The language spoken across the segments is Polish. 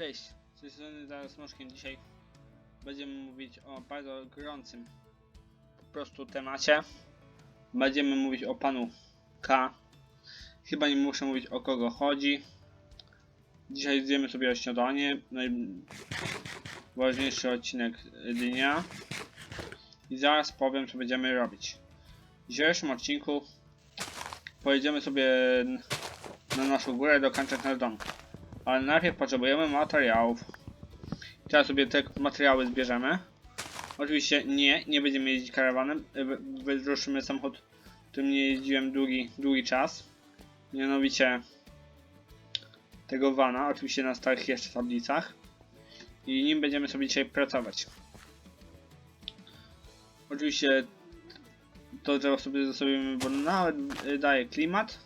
Cześć, z tej strony Zaraz. Dzisiaj będziemy mówić o bardzo gorącym po prostu temacie. Będziemy mówić o panu K. Chyba nie muszę mówić o kogo chodzi. Dzisiaj zjemy sobie śniadanie. Najważniejszy odcinek dnia. I zaraz powiem co będziemy robić. W dzisiejszym odcinku pojedziemy sobie na naszą górę nasz dom. Ale najpierw potrzebujemy materiałów. Teraz sobie te materiały zbierzemy. Oczywiście nie, nie będziemy jeździć karawanem. Wy- Wydruszymy samochód, którym nie jeździłem długi, długi czas. Mianowicie tego vana, oczywiście na starych jeszcze tablicach. I nim będziemy sobie dzisiaj pracować. Oczywiście to drzewo sobie zostawimy, bo nawet y, daje klimat.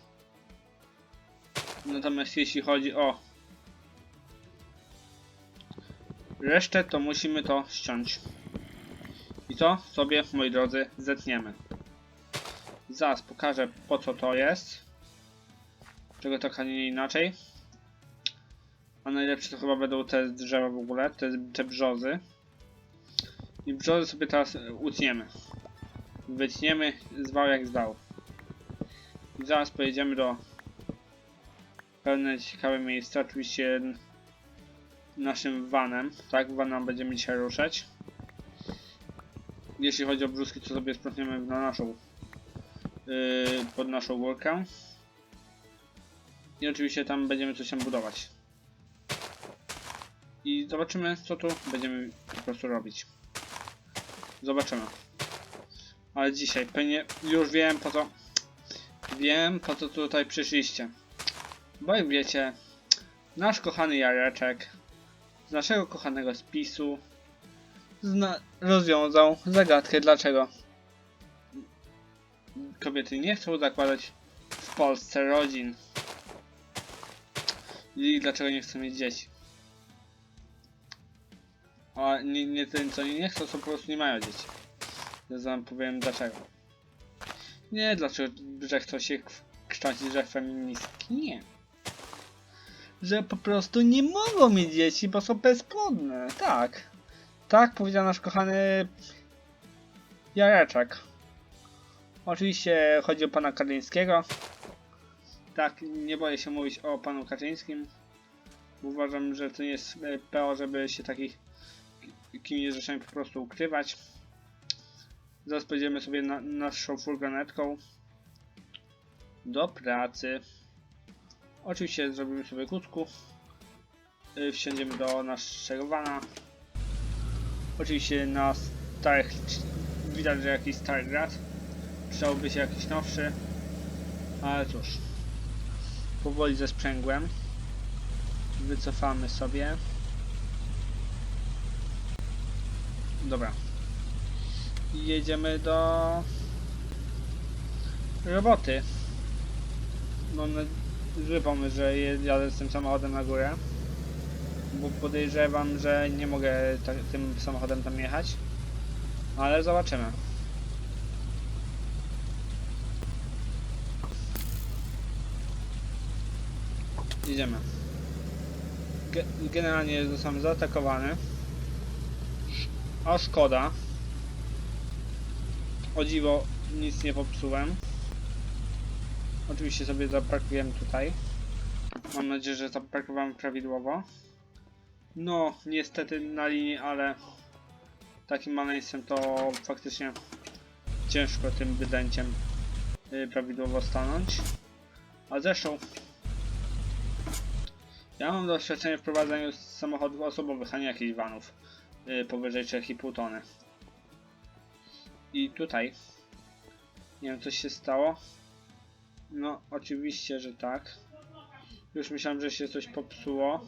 Natomiast jeśli chodzi o resztę, to musimy to ściąć. I to sobie, moi drodzy, zetniemy. Zaraz pokażę po co to jest. Czego a nie inaczej. A najlepsze to chyba będą te drzewa w ogóle, te, te brzozy. I brzozy sobie teraz e, utniemy. Wytniemy, zwał jak zwał. I zaraz pojedziemy do pewne ciekawe miejsca, oczywiście naszym vanem, tak? Vanem będziemy dzisiaj ruszać. Jeśli chodzi o brzuski, to sobie sprzątniemy na naszą yy, pod naszą górkę. I oczywiście tam będziemy coś tam budować. I zobaczymy, co tu będziemy po prostu robić. Zobaczymy. Ale dzisiaj pewnie już wiem po co. Wiem po co tutaj przyszliście. Bo jak wiecie, nasz kochany Jareczek z naszego kochanego spisu rozwiązał zagadkę, dlaczego kobiety nie chcą zakładać w Polsce rodzin i dlaczego nie chcą mieć dzieci. A nie, nie tym, co nie chcą, to po prostu nie mają dzieci. Ja wam powiem dlaczego. Nie dlaczego, że chcą się kształcić, że feministki. Nie że po prostu nie mogą mieć dzieci, bo są bezpłodne. Tak. Tak powiedział nasz kochany Jareczek. Oczywiście chodzi o pana Kaczyńskiego. Tak, nie boję się mówić o panu Kaczyńskim. Uważam, że to nie jest e, PO, żeby się takich kimi rzeczami po prostu ukrywać. Zaraz pojedziemy sobie na, naszą furgonetką do pracy. Oczywiście zrobimy sobie kłódku. Yy, Wsiądziemy do naszego vana. Oczywiście na starych widać, że jakiś stary grad. Przydałby się jakiś nowszy. Ale cóż. Powoli ze sprzęgłem. Wycofamy sobie. Dobra. Jedziemy do roboty. Mam nadzieję zły pomysł, że jadę z tym samochodem na górę. Bo podejrzewam, że nie mogę ta, tym samochodem tam jechać. Ale zobaczymy. Idziemy. Ge generalnie zostałem zaatakowany. A szkoda. O dziwo nic nie popsułem. Oczywiście sobie zaparkujemy tutaj. Mam nadzieję, że zaparkowałem prawidłowo. No, niestety na linii, ale takim maleństwem to faktycznie ciężko tym wydęciem yy, prawidłowo stanąć. A zresztą ja mam doświadczenie w prowadzeniu samochodów osobowych, a nie jakichś vanów yy, powyżej 3,5 tony. I tutaj nie wiem, coś się stało. No, oczywiście, że tak. Już myślałem, że się coś popsuło.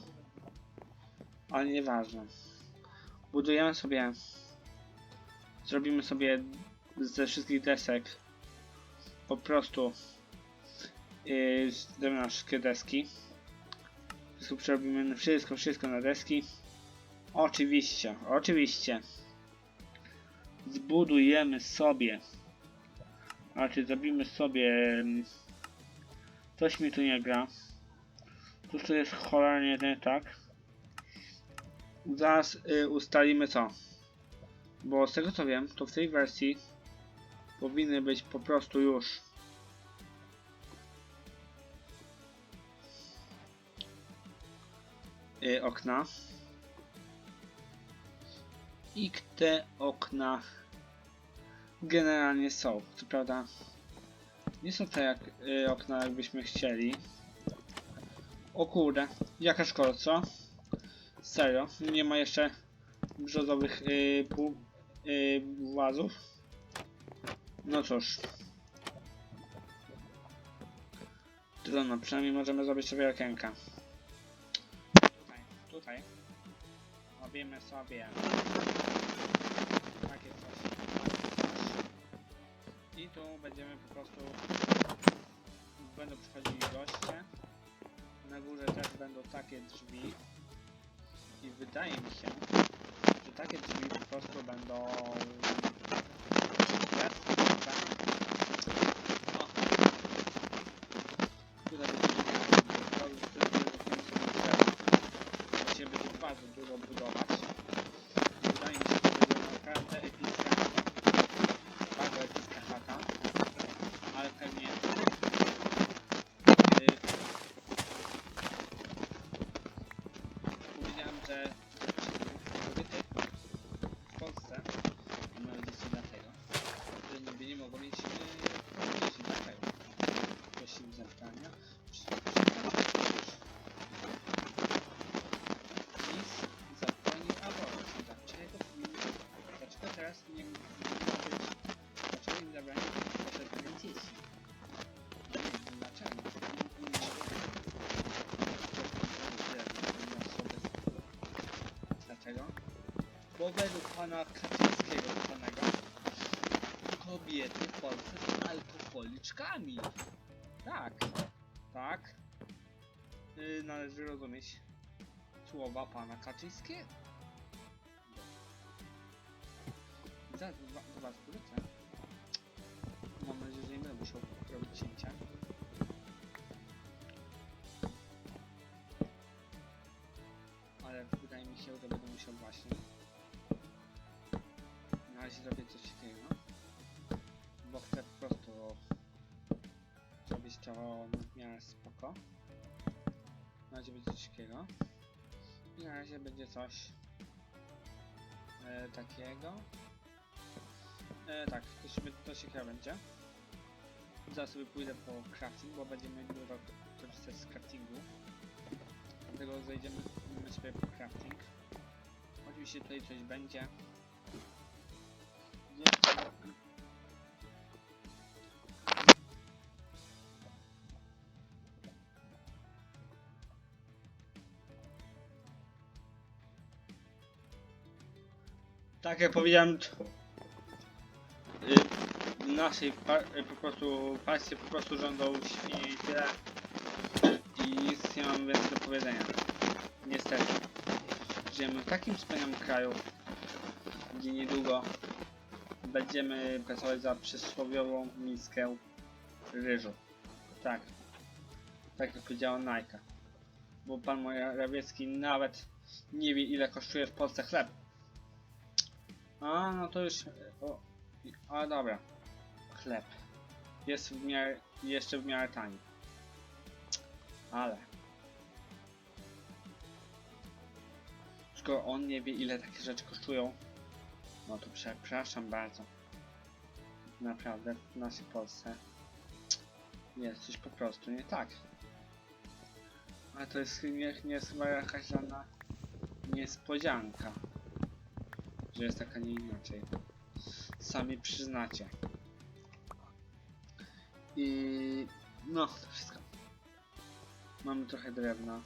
Ale nieważne. Budujemy sobie... Zrobimy sobie ze wszystkich desek po prostu yy, zrobimy na wszystkie deski. Wszystko przerobimy, wszystko, wszystko na deski. Oczywiście, oczywiście. Zbudujemy sobie. Znaczy zrobimy sobie mm, Coś mi tu nie gra. Tu to jest cholernie nie tak. Zaraz y, ustalimy co. Bo z tego co wiem, to w tej wersji powinny być po prostu już y, okna. I te okna generalnie są. Co prawda nie są te jak y, okna jakbyśmy chcieli. O kurde, jaka szkoda, co? Serio, nie ma jeszcze brzozowych y, y. No cóż. Trudno, przynajmniej możemy zrobić sobie okienka. Tutaj, tutaj. Robimy sobie tu będziemy po prostu będą przychodzili goście. Na górze też będą takie drzwi. I wydaje mi się, że takie drzwi po prostu będą... według pana Kaczyńskiego kochanego kobiety w Polsce są alkoholiczkami. Tak, tak. Yy, należy rozumieć słowa pana Kaczyńskiego. Zaraz was wrócę. Mam nadzieję, że nie będę musiał robić cięcia. ale wydaje mi się, że będę musiał właśnie zrobić to w miarę spoko. Na razie będzie i na razie będzie coś e, takiego. E, tak, to się to ciekawe będzie. Zaraz sobie pójdę po crafting, bo będziemy dużo korzystać z craftingu. Dlatego zejdziemy sobie po crafting. Oczywiście tutaj coś będzie. Tak jak powiedziałem, t- y, w naszej y, po prostu państwie po prostu rządzą świnie i tyle i nic nie mam więcej do powiedzenia. Niestety. Żyjemy w takim wspaniałym kraju, gdzie niedługo będziemy pracować za przysłowiową miskę ryżu. Tak. Tak jak powiedziała Nike. Bo pan Morawiecki nawet nie wie ile kosztuje w Polsce chleb. A, no to już... O, a dobra. Chleb. Jest w miarę, jeszcze w miarę tani. Ale. Skoro on nie wie ile takie rzeczy kosztują, no to przepraszam bardzo. Naprawdę w naszej Polsce jest coś po prostu nie tak. Ale to jest, nie, nie jest chyba jakaś żadna niespodzianka, że jest taka nie inaczej. Sami przyznacie. I no, to wszystko. Mamy trochę drewna.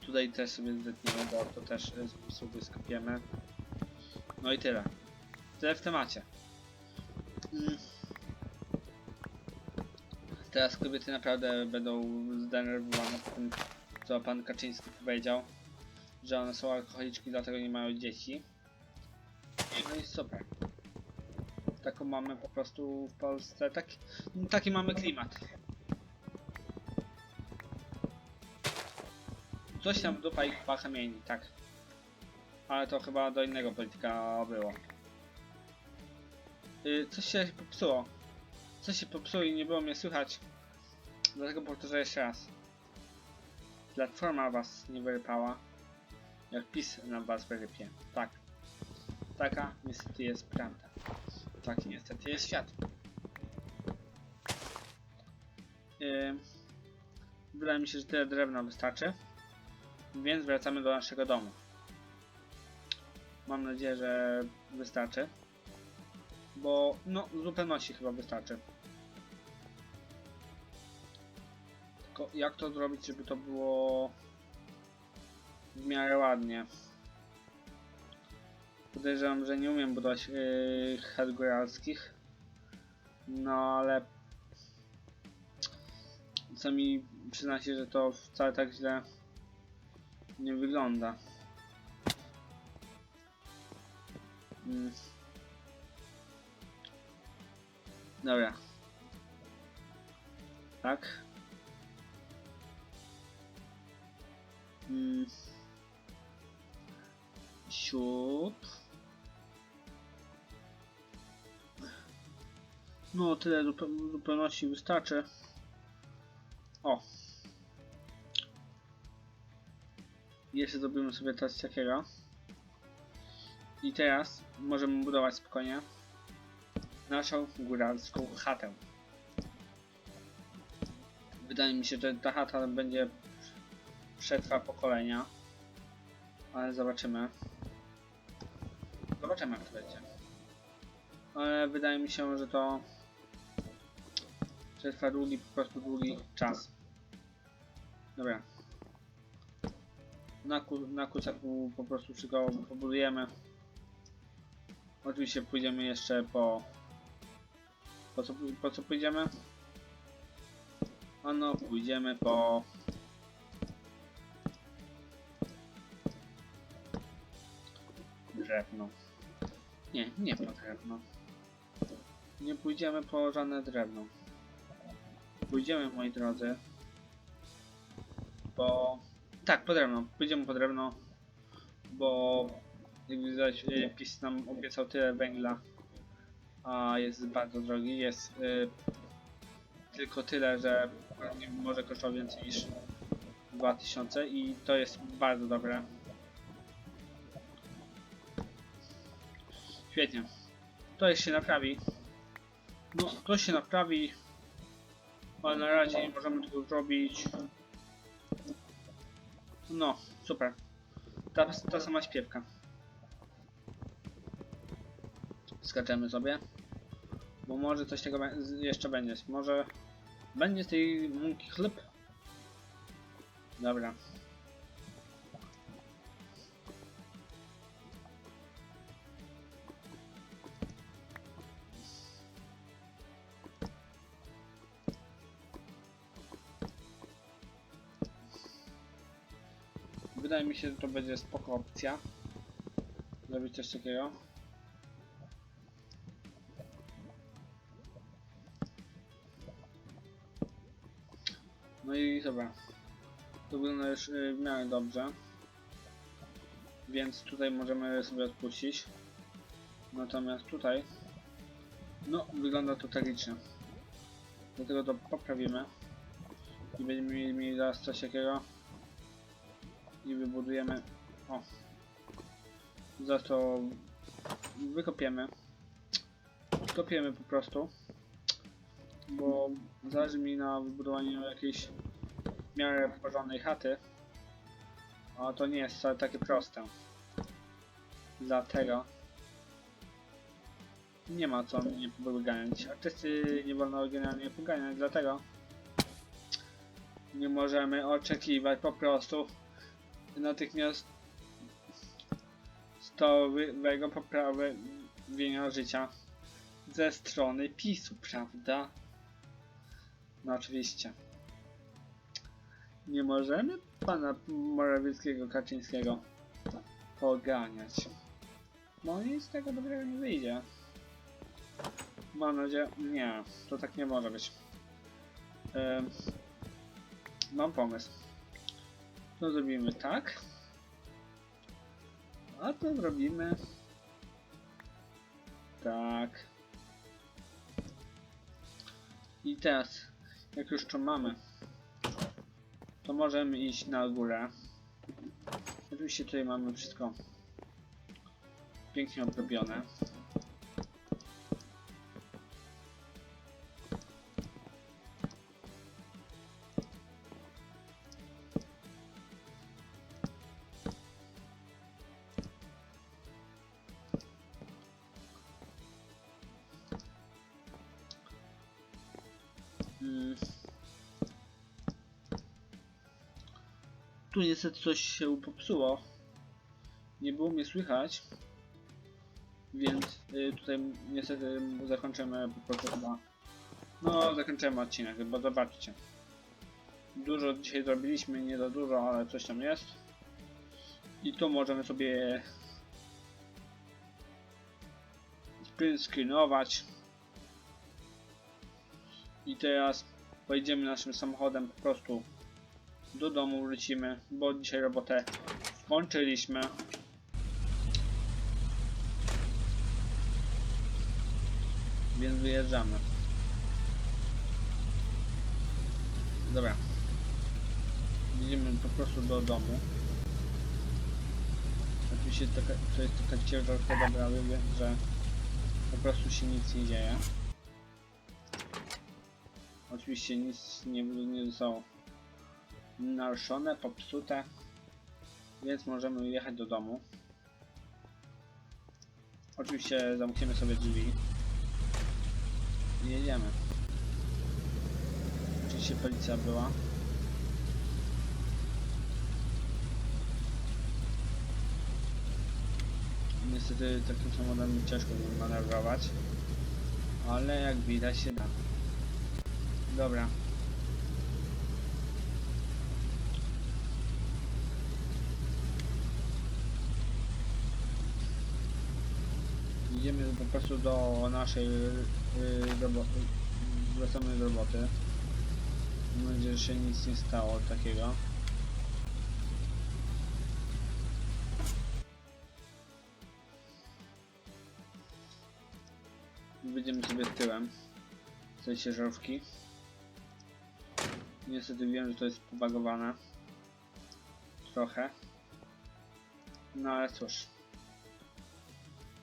Tutaj też sobie zetniemy, bo to też e, sobie skopiemy. No i tyle. Tyle w temacie. Mm. Teraz kobiety naprawdę będą zdenerwowane tym, co pan Kaczyński powiedział, że one są alkoholiczki, dlatego nie mają dzieci. No i super. Taką mamy po prostu w Polsce, taki, taki mamy klimat. Coś tam dupa i pachę mieni, tak. Ale to chyba do innego polityka było. Y, coś się popsuło. Coś się popsuło i nie było mnie słychać. Dlatego powtórzę jeszcze raz. Platforma was nie wyrypała. Jak PiS na was wyrypie. Tak. Taka niestety jest prawda. Taki niestety jest świat. Yy, wydaje mi się, że tyle drewna wystarczy. Więc wracamy do naszego domu. Mam nadzieję, że wystarczy. Bo no, w zupełności chyba wystarczy. Tylko jak to zrobić, żeby to było w miarę ładnie? Podejrzewam, że nie umiem budować yy. No ale co mi przyzna się, że to wcale tak źle nie wygląda. Mm. Dobra. Tak. Mm. No, tyle zupe- zupełności wystarczy. O. Jeszcze zrobimy sobie coś takiego. I teraz możemy budować spokojnie naszą góralską chatę. Wydaje mi się, że ta chata będzie przetrwa pokolenia. Ale zobaczymy. Zobaczymy jak to będzie. Ale wydaje mi się, że to przetrwa długi, po prostu długi czas. Dobra. Na, ku, na kucaku po prostu wszystko pobudujemy. Oczywiście pójdziemy jeszcze po... Po co, po co pójdziemy? Ano, pójdziemy po... Drewno. Nie, nie po drewno. Nie pójdziemy po żadne drewno. Pójdziemy, moi drodzy, po... Tak, po drewno. Pójdziemy po drewno, bo jak widać PiS nam obiecał tyle węgla, a jest bardzo drogi. Jest y, tylko tyle, że może kosztować więcej niż 2000 i to jest bardzo dobre. Świetnie. To jest się naprawi. No, to się naprawi. Ale na razie nie możemy tego zrobić. No, super. Ta, ta sama śpiewka. Skaczemy sobie. Bo może coś tego jeszcze będzie. Może będzie z tej mąki chleb? Dobra. Mi się, że to będzie spoko opcja. Zrobić coś takiego. No i dobra. To wygląda już y, w miarę dobrze. Więc tutaj możemy sobie odpuścić. Natomiast tutaj no, wygląda to tragicznie. Dlatego to poprawimy. I będziemy mieli, zaraz coś takiego. I wybudujemy. O. Za to wykopiemy. Kopiemy po prostu. Bo zależy mi na wybudowaniu jakiejś w miarę porządnej chaty. A to nie jest wcale takie proste. Dlatego nie ma co mnie poganiać. Artysty nie wolno generalnie poganiać, dlatego nie możemy oczekiwać po prostu natychmiast stałego poprawienia życia ze strony PiSu, prawda? No oczywiście. Nie możemy pana Morawieckiego Kaczyńskiego poganiać. No nic z tego dobrego nie wyjdzie. Mam nadzieję... Nie, to tak nie może być. Mam pomysł. To zrobimy tak. A to zrobimy. Tak. I teraz, jak już to mamy, to możemy iść na górę. Oczywiście tutaj mamy wszystko pięknie obrobione. Mm. Tu niestety coś się popsuło. Nie było mnie słychać. Więc y, tutaj niestety zakończymy po prostu chyba. No, zakończymy odcinek, bo zobaczcie. Dużo dzisiaj zrobiliśmy, nie za dużo, ale coś tam jest. I tu możemy sobie screen screenować. I teraz pojedziemy naszym samochodem po prostu do domu wrócimy, bo dzisiaj robotę skończyliśmy. Więc wyjeżdżamy. Dobra. Jedziemy po prostu do domu. Oczywiście taka, to jest taka ciężarka dobra, wiem, że po prostu się nic nie dzieje. Oczywiście nic nie, nie zostało naruszone, popsute, więc możemy jechać do domu. Oczywiście zamkniemy sobie drzwi i jedziemy. Oczywiście policja była. Niestety takim samochodem ciężko manewrować, ale jak widać się da. Dobra. Idziemy po prostu do naszej yy, roboty. Wracamy do roboty. Mam nadzieję, że się nic nie stało takiego. Będziemy sobie tyłem z tej ciężarówki. Niestety wiem, że to jest pobagowane. Trochę. No ale cóż.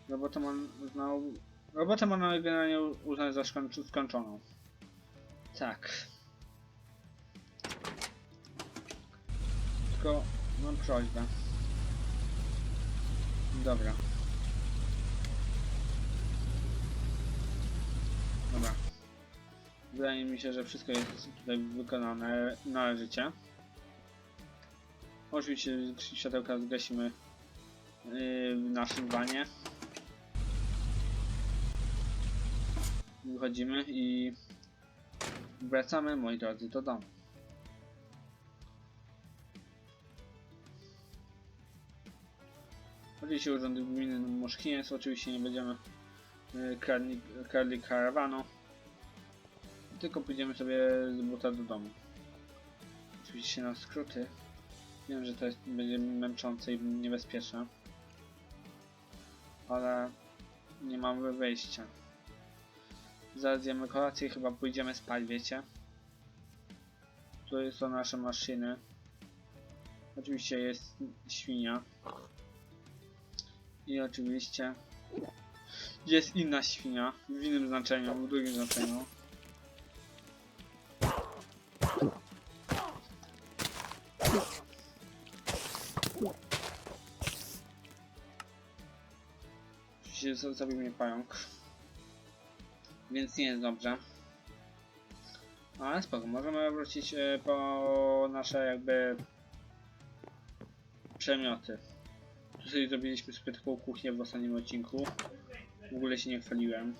Robotę mam znał... Robotę mam generalnie uznać za skończ- skończoną. Tak. Tylko mam prośbę. Dobra. Wydaje mi się, że wszystko jest tutaj wykonane należycie. Oczywiście światełka zgasimy yy, w naszym wanie. Wychodzimy i wracamy, moi drodzy, do domu. Oczywiście urządy gminy Moszkiniec, oczywiście nie będziemy yy, kradli, kradli karawanu tylko pójdziemy sobie z buta do domu. Oczywiście na skróty. Wiem, że to jest, będzie męczące i niebezpieczne. Ale nie mamy wyjścia. Zaraz jemy kolację chyba pójdziemy spać, wiecie? Tu są nasze maszyny. Oczywiście jest świnia. I oczywiście jest inna świnia w innym znaczeniu, w drugim znaczeniu. Oczywiście zabił mnie pająk. Więc nie jest dobrze. Ale spoko, możemy wrócić e, po nasze jakby przemioty. Tu sobie zrobiliśmy sobie taką kuchnię w ostatnim odcinku. W ogóle się nie chwaliłem.